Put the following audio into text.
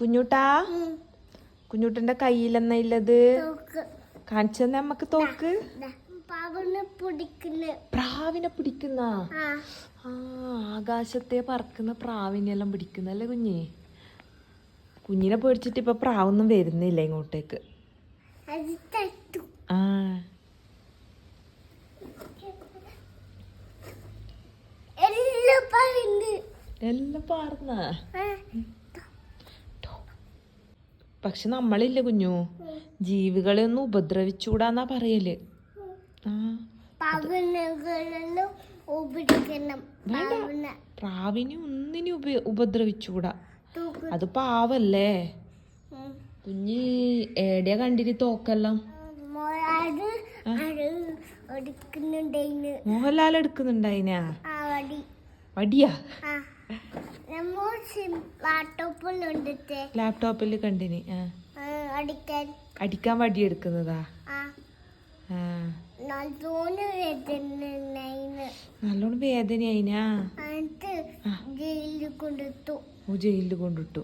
കുഞ്ഞൂട്ടാ? കുഞ്ഞുട്ടന്റെ കയ്യിലെന്ന ഇല്ലത്? കാണിച്ചു തന്നെ നമ്മക്ക് തോക്ക്? പ്രാവിനെ പിടിക്കുന്ന. ആ. ആകാശത്തെ പറക്കുന്ന പ്രാവിനെല്ലാം പിടിക്കുന്നല്ലേ കുഞ്ഞേ? കുഞ്ഞിനെ പേടിച്ചിട്ട് ഇപ്പൊ പ്രാവൊന്നും വരുന്നില്ല ഇങ്ങോട്ടേക്ക്. ആ. എല്ലാം പാർന്ന. പക്ഷെ നമ്മളില്ല കുഞ്ഞു? ജീവികളെ ഒന്നും ഉപദ്രവിച്ചൂടാന്നാ പറയൽ വേണ്ട. പ്രാവിനെ ഒന്നിനും ഉപ ഉപദ്രവിച്ചൂടാ അത് പാവല്ലേ? കുഞ്ഞി ഏടിയാ കണ്ടിട്ട് തോക്കെല്ലാം? മോഹൻലാൽ എടുക്കുന്നുണ്ടായിനാ? വടിയാ? ലാപ്ടോപ്പിൽ കണ്ടിന് അടിക്കാൻ. വടി എടുക്കുന്നതാ നല്ലോണം വേദന എന്നിട്ട് ജയിലിൽ കൊണ്ടിട്ടു ഓ ജയിലിൽ കൊണ്ടിട്ടു.